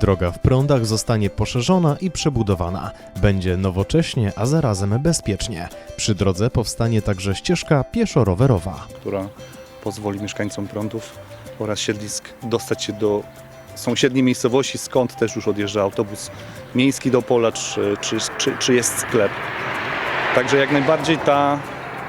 Droga w prądach zostanie poszerzona i przebudowana. Będzie nowocześnie, a zarazem bezpiecznie. Przy drodze powstanie także ścieżka pieszo-rowerowa. która pozwoli mieszkańcom prądów oraz siedlisk dostać się do sąsiedniej miejscowości, skąd też już odjeżdża autobus miejski do pola, czy, czy, czy, czy jest sklep. Także jak najbardziej ta,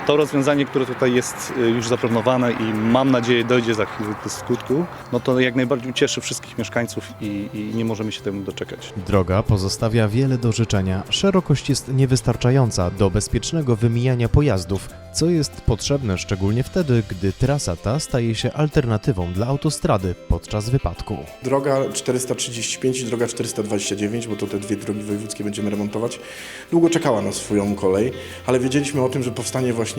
to rozwiązanie, które tutaj jest y, już zaplanowane i mam nadzieję dojdzie za chwilę do skutku, no to jak najbardziej ucieszy wszystkich mieszkańców i, i nie możemy się temu doczekać. Droga pozostawia wiele do życzenia. Szerokość jest niewystarczająca do bezpiecznego wymijania pojazdów, co jest potrzebne szczególnie wtedy, gdy trasa ta staje się alternatywą dla autostrady podczas wypadku. Droga 435 i droga 429, bo to te dwie drogi wojewódzkie będziemy remontować, długo czekała na swoją kolej, ale wiedzieliśmy o tym, że powstanie właśnie,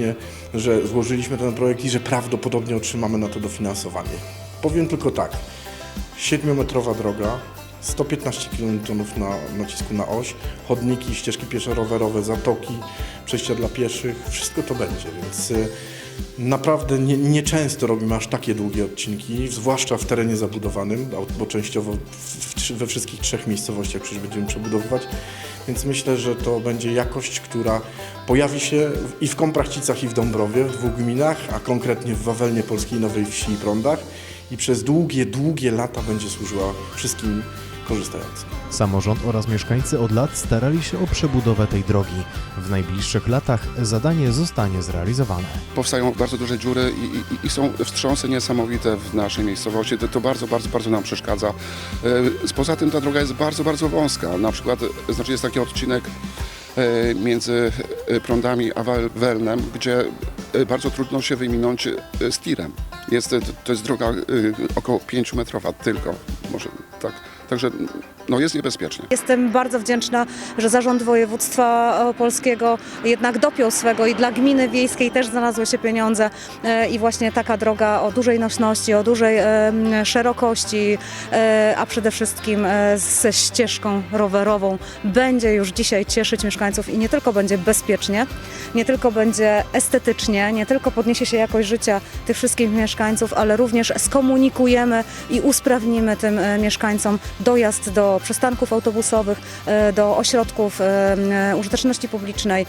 że złożyliśmy ten projekt i że prawdopodobnie otrzymamy na to dofinansowanie. Powiem tylko tak, 7-metrowa droga, 115 km na nacisku na oś, chodniki, ścieżki pieszo-rowerowe, zatoki, przejścia dla pieszych, wszystko to będzie, więc y, naprawdę nie- nieczęsto robimy aż takie długie odcinki, zwłaszcza w terenie zabudowanym, bo częściowo we wszystkich trzech miejscowościach przecież będziemy przebudowywać, więc myślę, że to będzie jakość, która pojawi się i w Komprachcicach i w Dąbrowie, w dwóch gminach, a konkretnie w Wawelnie Polskiej Nowej Wsi i Prądach i przez długie, długie lata będzie służyła wszystkim korzystającym. Samorząd oraz mieszkańcy od lat starali się o przebudowę tej drogi. W najbliższych latach zadanie zostanie zrealizowane. powstają bardzo duże dziury i, i, i są wstrząsy niesamowite w naszej miejscowości. To, to bardzo, bardzo, bardzo nam przeszkadza. E, Poza tym ta droga jest bardzo, bardzo wąska. Na przykład, e, znaczy jest taki odcinek e, między prądami a Wel- Welnem, gdzie bardzo trudno się wyminąć z tirem. Jest, to jest droga e, około 5 metrowa tylko, może tak. Także no jest niebezpiecznie. Jestem bardzo wdzięczna, że Zarząd Województwa Opolskiego jednak dopiął swego i dla gminy wiejskiej też znalazły się pieniądze e, i właśnie taka droga o dużej nośności, o dużej szerokości, e, a przede wszystkim e, ze ścieżką rowerową będzie już dzisiaj cieszyć mieszkańców i nie tylko będzie bezpiecznie, nie tylko będzie estetycznie, nie tylko podniesie się jakość życia tych wszystkich mieszkańców, ale również skomunikujemy i usprawnimy tym mieszkańcom dojazd do przystanków autobusowych, e, do ośrodków e, e, użyteczności publicznej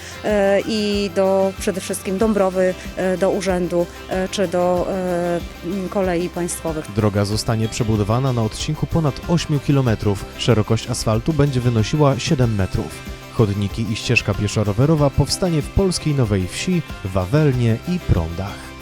i do przede wszystkim Dąbrowy, do urzędu czy do kolei państwowych. Droga zostanie przebudowana na odcinku ponad 8 km. Szerokość asfaltu będzie wynosiła 7 metrów. Chodniki i ścieżka pieszo-rowerowa powstanie w polskiej Nowej Wsi, Wawelnie i Prądach.